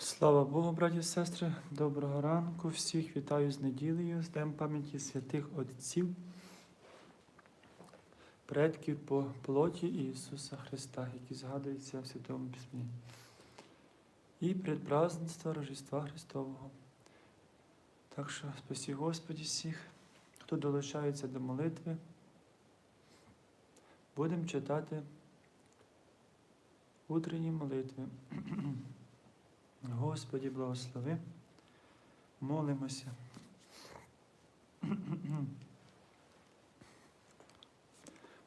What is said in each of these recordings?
Слава Богу, браті і сестри, доброго ранку. Всіх вітаю з неділею, з Днем пам'яті святих Отців, предків по плоті Ісуса Христа, які згадуються в Святому Письмі. І предпраздненство Рождества Христового. Так що спасі Господі всіх, хто долучається до молитви. Будемо читати утренні молитви. Господі благослови. Молимося.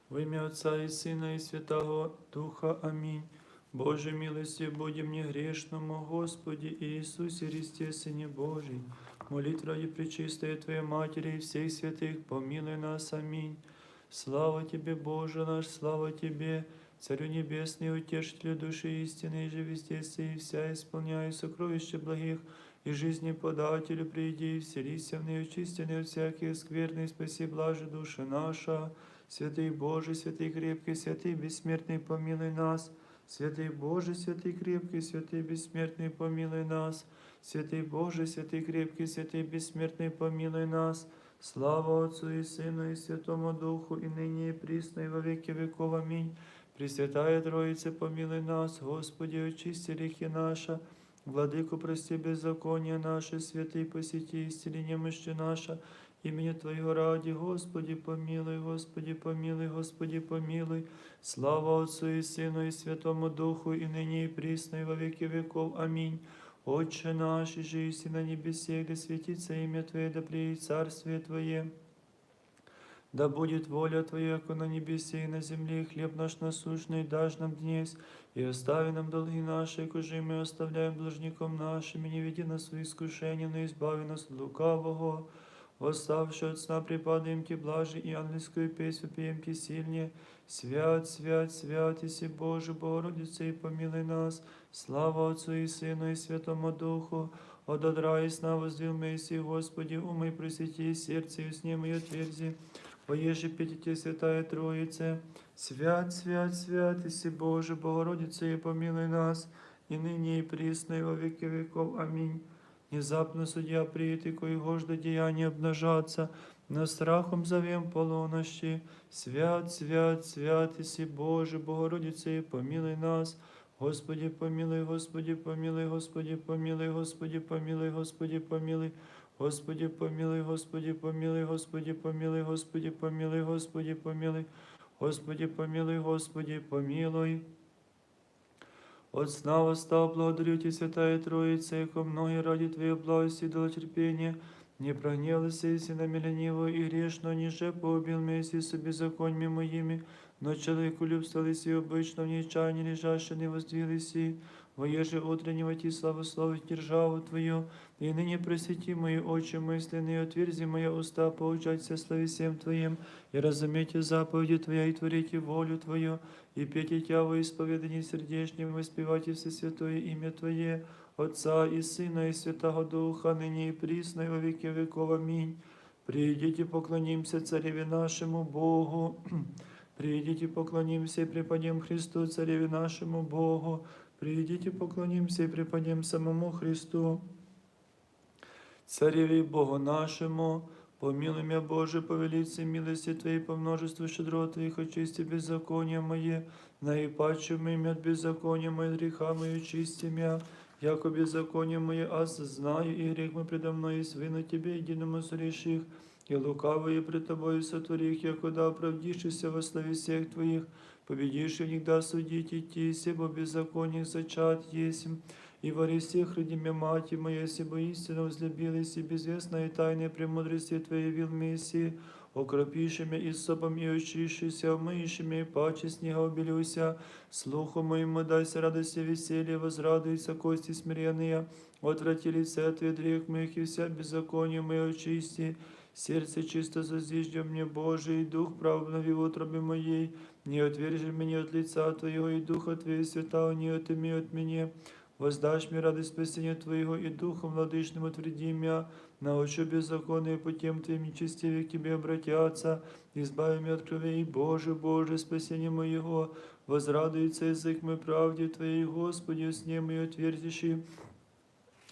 Во ім'я Отця і Сина, і Святого Духа. Амінь. Боже милості, будь мені грешному, Господі Ісусі Христе, Сині Божий, молитв ради пречистої Твоей Матери и всех святых, помилуй нас. Аминь. Слава Тебе, Боже наш, слава Тебе, Царю Небесный, Утешителю души истины, и же везде и вся исполняй сокровища благих, и жизни подателю приди, и вселися в нее очистенные от всяких скверных, спаси блаже душа наша. Святый Боже, святый крепкий, святый бессмертный, помилуй нас. Святый Боже, святый крепкий, святый бессмертный, помилуй нас. Святый Боже, святый крепкий, святый бессмертный, помилуй нас. Слава Отцу и Сыну и Святому Духу, и ныне и присно, и во веки веков. Аминь. Пресвятая Троице, помилуй нас, Господи, очисти грехи наша, Владыку, прости беззаконие наше, святый посети, исцели немощи наша, имени Твоего ради, Господи, помилуй, Господи, помилуй, Господи, помилуй. Слава Отцу и Сыну и Святому Духу, и ныне и присно, и во веки веков. Аминь. Отче наш, и же и на небесе, да светится имя Твое, да приедет Царствие Твое. Да будет воля Твоя, как на небесе и на земле, и хлеб наш насущный дашь нам днесь, и остави нам долги наши, кожи мы оставляем должником нашим, и не веди нас в искушение, но избави нас от лукавого. Восставши от сна припадаем Ти блажи, и ангельскую песню пеем Ти сильнее. Свят, свят, свят, Иси Боже, Богородице, и помилуй нас. Слава Отцу и Сыну и Святому Духу. От одра и сна воздвил Мессии, Господи, умой просвети, сердце и сне мое отверзи. Поеже пятите Святая Троице, свят, свят, свят, Иси Боже, Богородице, и помилуй нас, и ныне и присно, и во веки веков. Аминь. Внезапно судья приит, кої гожда деяния обнажаться, но страхом зовем полунощи. Свят, свят, свят, Иси Боже, Богородице, и помилуй нас. Господи, помилуй, Господи, помилуй, Господи, помилуй, Господи, помилуй, Господи, помилуй. Господи, помилуй, Господи, помилуй, Господи, помилуй, Господи, помилуй, Господи, помилуй. Господи, помилуй, Господи, помилуй. От сна восстал, благодарю Тебя, Святая Троица, яко многие ради Твоей благости дало терпение, не прогневался, если на меня и грешно, ниже поубил Месси со беззаконьями моими, но человеку любствовались и обычно в нечаянии лежащие не воздвились воеже утреннего Ти славословить державу Твою, и ныне просвети мои очи мысленные, отверзи мои уста, поучаться славе всем Твоим, и разумейте заповеди Твоя, и творите волю Твою, и пейте Тя во исповедании сердечнем, воспевайте все святое имя Твое, Отца и Сына и Святого Духа, ныне и присно, и во веки веков. Аминь. Придите, поклонимся Цареве нашему Богу. Придите, поклонимся и преподем Христу, Цареве нашему Богу. Придите, поклонимся и преподем самому Христу. Цареве и Богу нашему, помилуй меня, Боже, по велице милости Твоей, по множеству щедрот Твоих, очисти беззаконие мое, наипаче имя от беззакония мое, греха мое, очисти меня, яко беззаконие мое, аз знаю, и грех мой предо мной, и свину Тебе, единому сореших, и лукавые пред Тобою сотворих, якуда оправдишься во славе всех Твоих, победишь в них да судить идти, себо беззаконие зачат есмь, и во всех родиме мати моя, себо истинно возлюбилась, и безвестная тайная премудрости Твоей явил Мессии, окропиши меня и собом и очищися, омыиши меня и паче снега обелюся, слуху моему дайся радость и веселье, возрадуйся кости смиренные, отврати лице от грех моих и вся беззаконие мое очисти, сердце чисто зазиждем мне, Боже, и дух прав обнови в утробе моей, не отвержи меня от лица Твоего, и духа Твоего святого не отыми от меня, Воздашь мне радость спасения Твоего, и Духом владычным утверди меня, научу беззаконные путем Твоим нечестивее к Тебе обратятся, избави меня от крови, Боже, Боже, спасение моего, возрадуется язык мой правде Твоей, Господи, с ним и отвердиши,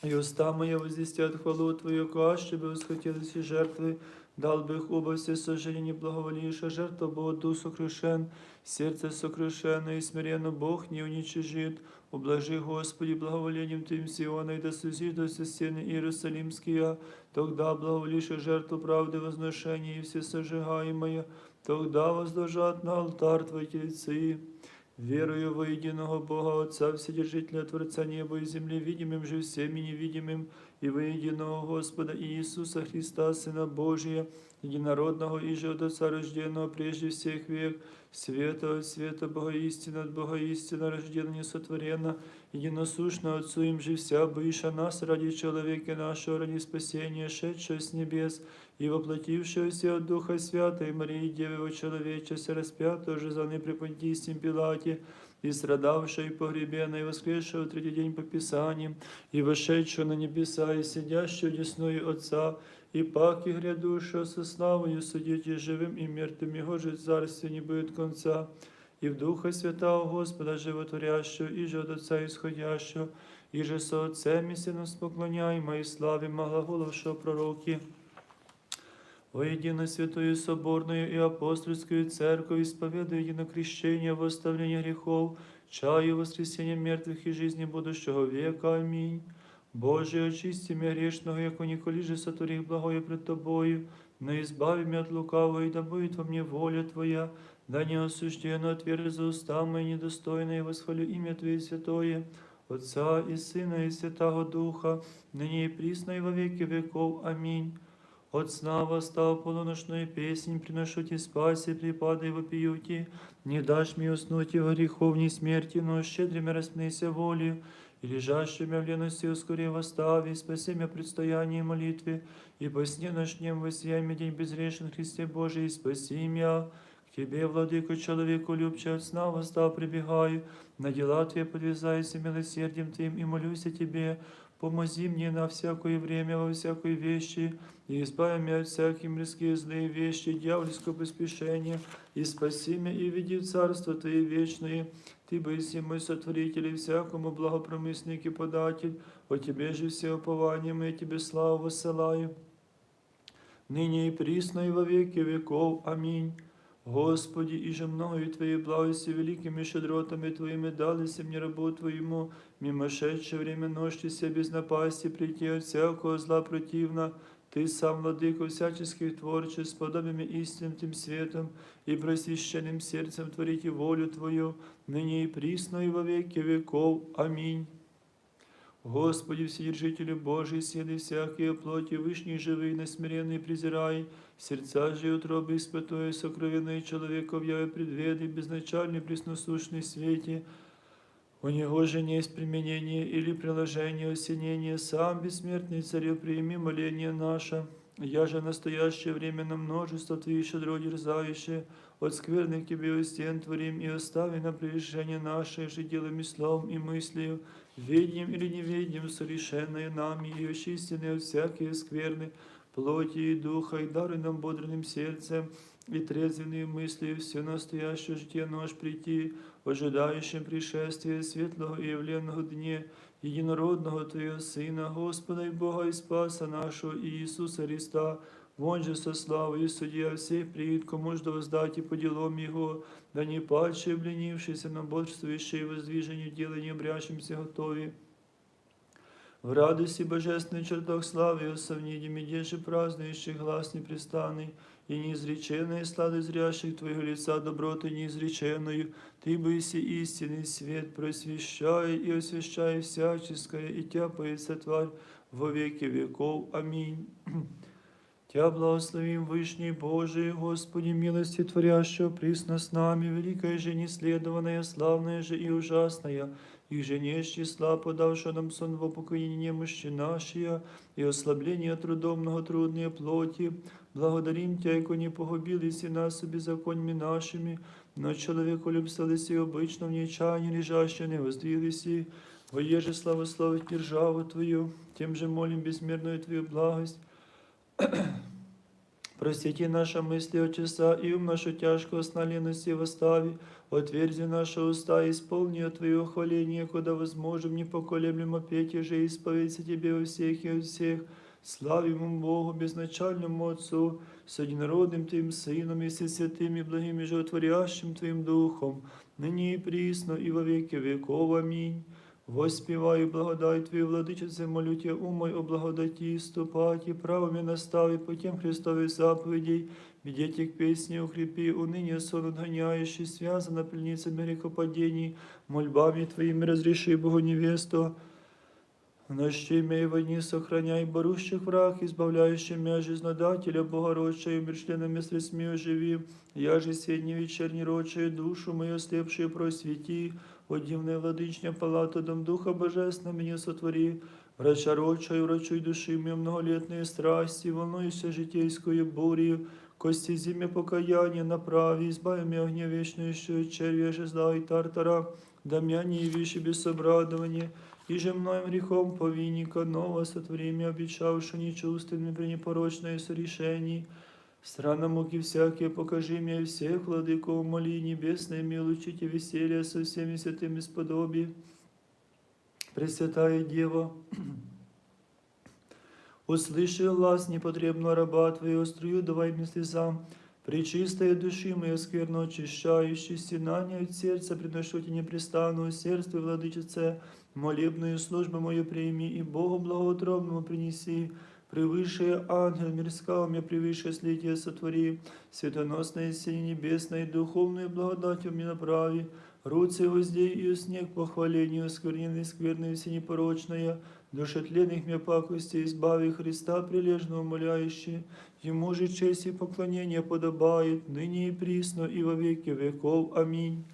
И уста моя возвестят хвалу Твою, каще бы восхотелись и жертвы, дал бы их оба все сожжения благоволившая жертва Бога дух сокрушен, сердце сокрушено и смиренно Бог не уничижит. Ублажи, Господи, благоволением Твоим Сиона, и да сузидутся стены Иерусалимские, тогда благоволишь жертву правды возношения и все сожигаемое, тогда возложат на алтарь Твои тельцы. Верую во единого Бога Отца, Вседержителя Творца неба и земли, видимым же всем и невидимым, и во единого Господа Иисуса Христа, Сына Божия, единородного и же от Отца рожденного прежде всех век, света от света, Бога истина от Бога истина, рождена несотворена, единосущно Отцу им же вся быша нас ради человека нашего, ради спасения, шедшего с небес, и воплотившегося от Духа Святой Марии Девы человечества, распятого же за непрепонтистем Пилате, и страдавшего и погребенного, и воскресшего в третий день по Писаниям, и вошедшего на небеса, и сидящего десною Отца, и паки грядущего со славою судить и живым и мертвым, Его же царствие не будет конца, и в Духа Святого Господа Животворящего, и же от Отца исходящего, и же со Отцем и Сыном споклоняємо, и славимо глаголовшего пророки. Воедино Святою Соборною и Апостольскую Церковь, исповедуя единокрещение в оставлении грехов, чаю воскресения мертвых и жизни будущего века. Аминь. Боже, очисти меня грешного, яко николи же сотворих благое пред Тобою, но избави меня от лукавого, и да будет во мне воля Твоя, да не осужденно отверзи за уста мои недостойные, и восхвалю имя Твое святое, Отца и Сына и Святого Духа, ныне и присно и во веки веков. Аминь. От сна восстав полуношную песнь, приношу тебе спаси, припадай вопиюти, не дашь мне уснуть и во греховней смерти, но щедрыми распнися волею, и лежащими в лености ускори восстави, спаси меня предстоянии молитве, и по сне ночнем воссияй мне день безгрешен Христе Божий, и спаси меня. К Тебе, владыку, человеку любче, от сна восстав прибегаю, на дела Твои подвязаюсь милосердием Твоим, и молюсь Тебе, Помози мне на всякое время, во всякой вещи, и избави меня от всяких мирских злые вещи, дьявольского поспешения, и спаси меня, и веди в царство Твое вечное. Ты боиси мой сотворитель и всякому благопромысник и податель, о Тебе же все упования мы Тебе славу воссылаю. Ныне и присно и во веки веков. Аминь. Господи, и же мною Твоей благости великими щедротами Твоими дались мне рабу Твоему, мимошедшее время ночи себе без напасти прийти от всякого зла противно, Ты сам, владыко всяческих творчеств, подобными истинным Тем светом и просвященным сердцем творите волю Твою, ныне и присно и во веки веков. Аминь. Господи, Вседержителю Божий, силы всякие плоти, вышний живый, насмиренный презирай, сердца же и утробы испытуя, сокровенные человеков яве предведы, безначальный пресносущный свете, у него же не есть применение или приложение осенения, сам бессмертный царю, прими моление наше. Я же настоящее время на множество Твоих щедро дерзающие, от скверных Тебе у стен творим и остави на прегрешение наше же делом и словом и мыслью, ведьем или неведьем, совершенное нами и очистенное от всякие скверны, плоти и духа, и даруй нам бодрым сердцем, и трезвенные мысли, все настоящее житие наш прийти, ожидающим пришествия светлого и явленного дне, единородного Твоего Сына, Господа и Бога и Спаса нашего Иисуса Христа, Вон же со славою судья всех приит, кому ж да воздать по делам Его, да не падший, обленившийся, но бодрствующий в воздвижению дела не обрящимся готові. В радости божественной чертах славы, осовнидим и деже празднующих глас непрестанный, и неизреченной сладость зрящих Твоего лица доброты неизреченную, Ты быси истинный свет, просвещай и освящай всяческое, и тяпается тварь во веки веков. Аминь. Тя благословим Вышний Божий, Господи, милости творящего, присно с нами, великая же неследованная, славная же и ужасная, и же не числа, подавшего нам сон в упокоение мощи нашия, и ослабление трудом многотрудные плоти, благодарим Тя, яко не погубились и нас беззаконьми нашими, но человеку любстались и обычно в нечаянии лежаще не воздвиглись, и воеже славословить державу Твою, тем же молим безмерную Твою благость, Просвети наши мысли от часа и ум нашу тяжкую сналенности восстави. Отверзи наши уста, и исполни от Твоего хваления, куда возможем непоколеблемо петь и же исповедься Тебе во всех и от всех. Славимо Богу, безначальному Отцу, с одинородным Твоим Сыном и Всесвятым и благим и животворящим Твоим Духом, ныне и присно и во веки веков. Аминь. Воспіваю благодать Твою, владичице, молю Тя, умой о благодаті, ступаті, правами настави, путем Христових заповедей, Ведите к песне укрепи, уныние сон отгоняющий, связана пленницами грехопадений, мольбами Твоими разреши Богу невесту, в ночи и войне сохраняй борущих враг, избавляющий мя жизнодателя, Богородчая, умершленными средствами оживи, я же средний вечерний рочая, душу мою слепшую просвети, о дивная владычня палата, дом Духа Божественного меня сотвори, врача рочая, врачуй души мне многолетные страсти, волнуйся житейскую бурью, кости зиме покаяния направи, избави меня огня вечную, еще червя жезла и тартара, да меня не явишь без обрадования, и же мной грехом повинника нового сотвори меня, обещавши нечувственными при непорочное сорешении, Страна муки всякие, покажи мне всех, владыко, моли небесное, милучите веселье со всеми святыми сподоби. Пресвятая Дева, услыши глаз непотребного раба Твоего, струю давай мне слезам, Пречистая души моя скверно очищающий, стенание от сердца приношу тебе непрестанно усердствуй, владычице, молебную службу мою прими и Богу благоутробному принеси, превыше ангел мирского мне превыше слития сотвори, светоносное сине небесное, духовную благодатью мне направи, руцы воздей и снег похвалению, оскверненной скверной все непорочная, душетленных мне пакости избави Христа прилежно умоляющий, Ему же честь и поклонение подобает, ныне и присно, и во веки веков. Аминь.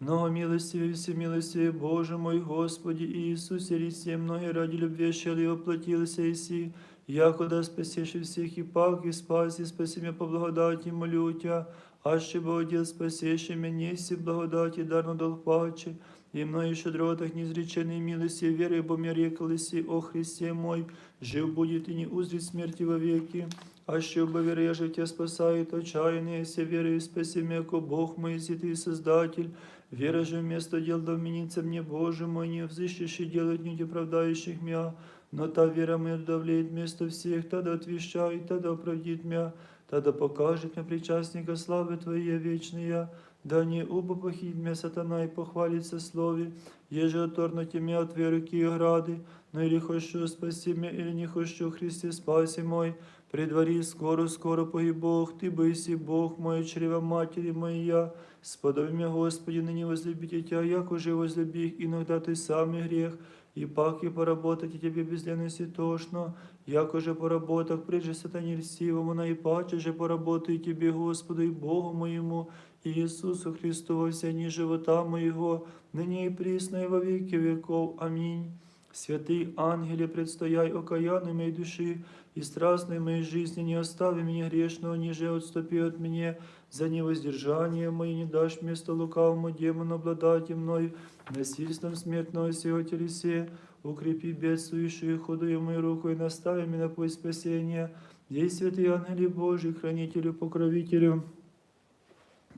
Много милостивый, всемилостивый Боже мой, Господи Иисусе Христе, многие ради любви щели воплотился Иси, якода спасешь всех и пак, и спаси, спаси меня по благодати, молю Тя, аще Богодел спасешь меня, неси благодати, дарно долг паче, и мною щедротах неизреченной милости, верой, бо мне рекалися, о Христе мой, жив будет и не узрит смерти вовеки, аще оба веры я же Тебя спасает, отчаянные, все веры и спаси меня, ко Бог мой, си Ты Создатель, вера же вместо дел да вменится мне, Боже мой, не взыщешь и делать не оправдающих меня, но та вера моя давлеет вместо всех, тогда отвещает, тогда оправдит меня, тогда покажет мне причастника славы Твоей вечной, да не оба похід мя сатана и похвалится слове, еже оторнуті мя от веры и ограды, но или хочу спаси меня, или не хочу, Христе, спаси мой, при дворі скоро, скоро погиб Бог, Ты бойся, Бог мой, чрева матери моя, сподоби меня, Господи, ныне возлюбите Тебя, як уже возлюби их, иногда Ты самый грех, и пак и поработать и Тебе без лености тошно, як уже поработах, прежде сатане льстивому, наипаче же поработаю Тебе, Господу и Богу моему, Иисусу Христу во все дни живота моего, ныне и присно и во веки веков. Аминь. Святый ангеле, предстояй окаянной моей души и страстной моей жизни, не остави меня грешного, ниже отступи от меня, за невоздержание мое не дашь место лукавому демону обладать и мной, насильством смертного сего телесе, укрепи бедствующую худую мою руку и настави меня на путь спасения. Есть святый ангели Божий, хранителю, покровителю,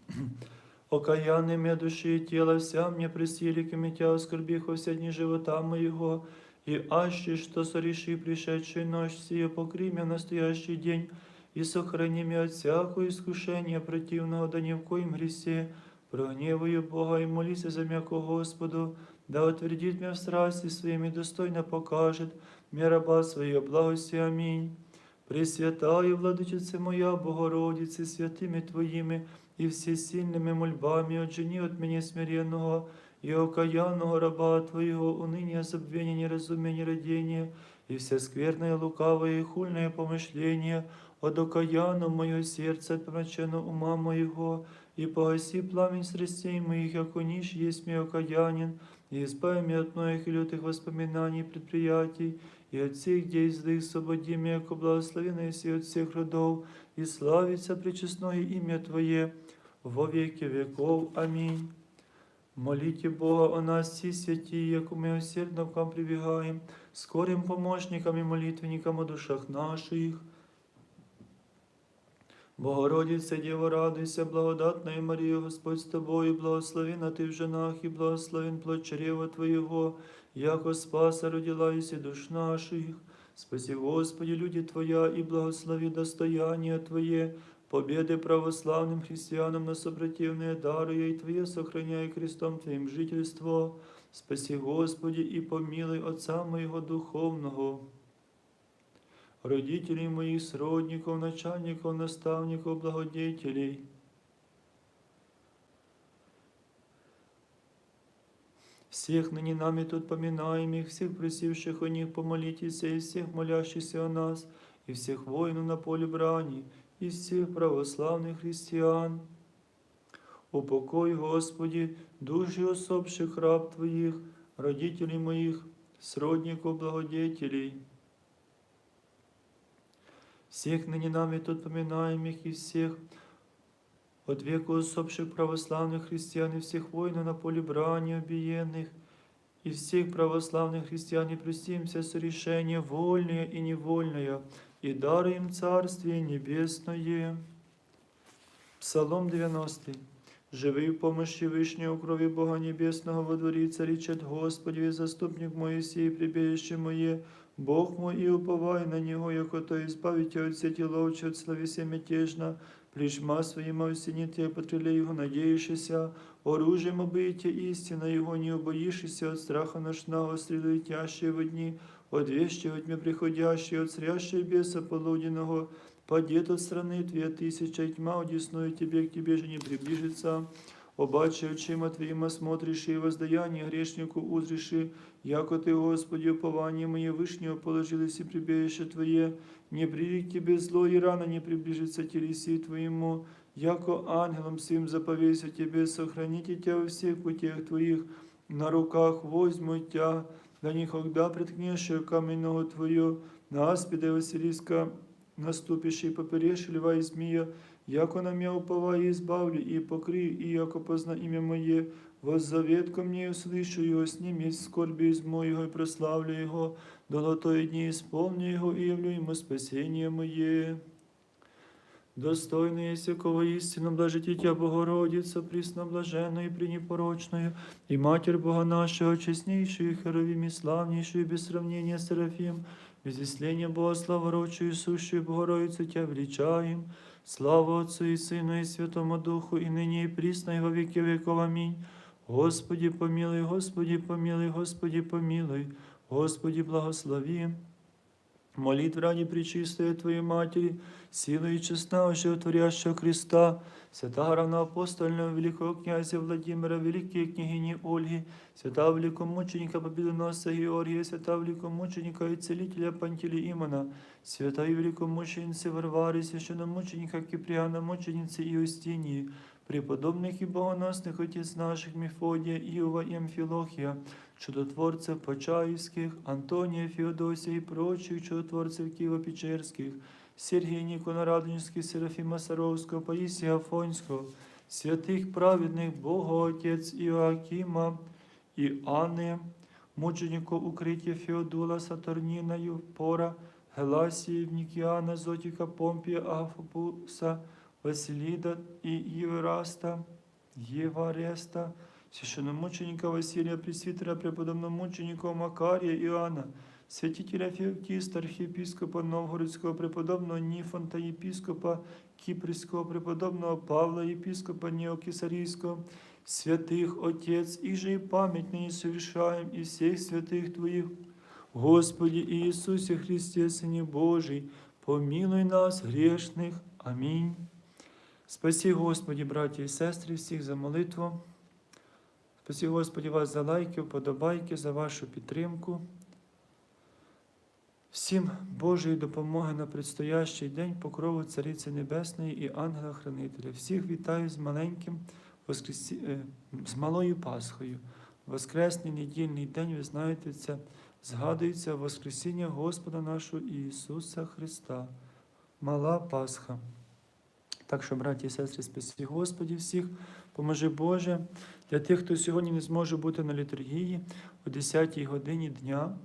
Окаянный мне души и тела вся мне пресили, ко меня оскорбих во все дни живота моего, и аще, что сореши пришедшую ночь сия, покри меня в настоящий день, и сохрани меня от всякого искушения противного, да ни в коем гресе, прогневаю Бога и молися за меня ко Господу, да утвердит меня в страсти своими, достойно покажет мне раба своего благости. Аминь. Пресвятая владычица моя, Богородице, святыми Твоими, и всесильными мольбами отжени от меня смиренного и окаянного раба Твоего, уныние, забвение, неразумение, родение, и все скверное, лукавое и хульное помышление, от окаянного мое сердце, от помраченного ума моего, и погаси пламень страстей моих, яко ниш есть мне окаянин, и избави меня от многих и лютых воспоминаний и предприятий, и от всех действий освободи меня, яко благословенный и от всех родов, и славится пречестное имя Твое во веки веков. Аминь. Молите Бога о нас, всі святі, яку ми усердно к вам прибігаємо, скорим помощникам і молитвенникам о душах наших. Богородице, Діво, радуйся, благодатна і Марія, Господь з тобою, благословена ти в женах і благословен плод чрева Твоєго, яко спаса родилась і душ наших. Спаси, Господи, люди Твоя, и благослови достояние Твое, победы православным христианам на сопротивные даруя, и Твое сохраняй крестом Твоим жительство. Спаси, Господи, и помилуй Отца моего духовного, родителей моих, сродников, начальников, наставников, благодетелей. Всех ныне нами тут поминаемых, всех просивших о них помолитесь, и всех молящихся о нас, и всех воинов на поле брани, и всех православных христиан. Упокой, Господи, души усопших раб Твоих, родителей моих, сродников, благодетелей. Всех ныне нами тут поминаемых, и всех от веку усопших православных христиан и всех воинов на поле брани убиенных, и всех православных христиан и простимся сорешение вольное и невольное, и даруем Царствие Небесное. Псалом 90. Живи в помощи Вышнего крови Бога Небесного во дворе царичат Господи, заступник Моисей, прибежище мое, Бог мой, и уповай на Него, яко то избавите от сети ловчи, от словеся мятежна, плешма своїм осініть, потреле Його надіючися, оружием обийте істина Його, не убоїшися. От страха ношного, стріли тящие в дні, от вещи от тьмы приходящие, от срящей беса полуденного, падет от страны Твоя тысяча, и тьма одесную Тебе, к Тебе же не приближится. Обаче очима Твоїм осмотришь и воздаяние грешнику узриши, яко Ты, Господи, упование мое вышнего положилось и прибежище Твое, не придет к Тебе зло, и рано не приближится телеси Твоему, яко ангелом своим заповеся Тебе, сохраните Тебя во всех путях Твоих, на руках возьму Тя, да никогда приткнешь каменного Твою, на аспиде Василиска наступишь и поперешь льва и змея, яко на меня уповай и избавлю, и покри, и яко позна имя Мое, воззовет ко мне, услышу его, с ним есть скорби из моего, и прославлю его, долготой дни исполню его, и явлю ему спасение мое. Достойно есть якого истину блажититя Богородица, присно блаженную и пренепорочную, и Матерь Бога нашего, честнейшую, херовим и славнейшую, без сравнения Серафим, без исления Бога славорочую, сущую Богородицу Тебя величаем, слава Отцу и Сыну и Святому Духу, и ныне и присно, и во веки веков. Аминь. Господи, помилуй, Господи, помилуй, Господи, помилуй, Господи, благослови. Молитв ради Пречистої Твоей Матери, силой и честного животворящего Христа, святого равноапостольного великого князя Владимира, великие княгини Ольги, святого великомученика Победоносца Георгия, святого великомученика и целителя Пантелеимона, святой великомученицы Варвары, священномученика Киприана, мученицы Иустинии, преподобных и богоносных отец наших Мефодия, Иова и Амфилохия, чудотворцев Почаевских, Антония, Феодосия и прочих чудотворцев Киево-Печерских, Сергия Никонорадонежских, Серафима Саровского, Паисия Афонского, святых праведных Бога Отец Иоакима и Анны, мучеников укриття Феодула, Сатурнина, Юпора, Геласії, Нікіана, Зотіка, Помпія, Агафопуса, Василіда і Євраста, Євареста, священномученика Василия Пресвитера, преподобномучеников Макария Иоанна, святителя Феоктиста, архиепископа Новгородского, преподобного Нифонта, епископа Кипрского, преподобного Павла, епископа Неокесарийского, святых Отец, и же и память ныне совершаем, и всех святых Твоих, Господи Иисусе Христе, Сыне Божий, помилуй нас, грешных. Аминь. Спаси, Господи, браті і сестри, всіх за молитву. Спасі, Господі, вас за лайки, вподобайки, за вашу підтримку. Всім Божої допомоги на предстоящий день покрову Цариці Небесної і ангела-хранителя. Всіх вітаю з маленьким воскресі... е, з малою Пасхою. Воскресний недільний день, ви знаєте, це згадується Воскресіння Господа нашого Ісуса Христа. Мала Пасха. Так що, браті і сестри, спасі Господі всіх, поможи Боже. Для тих, хто сьогодні не зможе бути на літургії о 10 годині дня,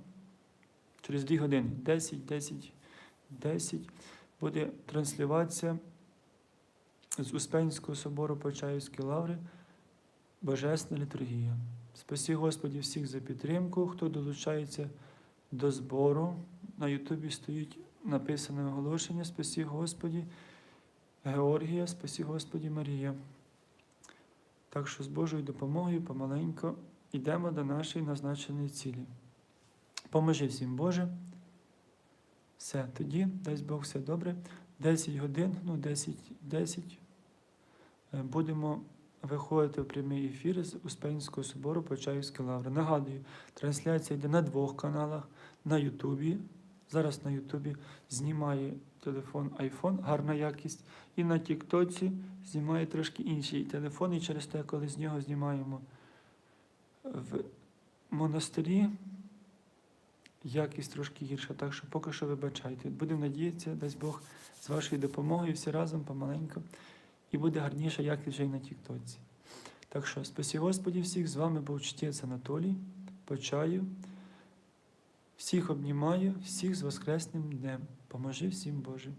через 2 години, 10, 10, 10, буде транслюватися з Успенського собору Почаївської лаври Божесна літургія. Спасі Господі всіх за підтримку, хто долучається до збору. На Ютубі стоїть написане оголошення Спасі Господі Георгія, спасі Господі Марія. Так що з Божою допомогою помаленько йдемо до нашої назначеної цілі. Поможи всім Боже. Все, тоді, дасть Бог все добре. 10 годин, ну 10, 10 е, будемо виходити в прямий ефір з Успенського собору Почаївської лаври. Нагадую, трансляція йде на двох каналах на Ютубі. Зараз на Ютубі знімає телефон iPhone, гарна якість. І на Тіктоці знімає трошки інший телефон, і через те, коли з нього знімаємо в монастирі, якість трошки гірша. Так що поки що вибачайте. Будемо надіятися, дасть Бог з вашою допомогою всі разом помаленьку. І буде гарніша якість вже й на Тіктоці. Так що, спасі Господі всіх, з вами був чтець Анатолій, почаю. Всіх обнімаю, всіх з Воскресним днем. Поможи всім Боже.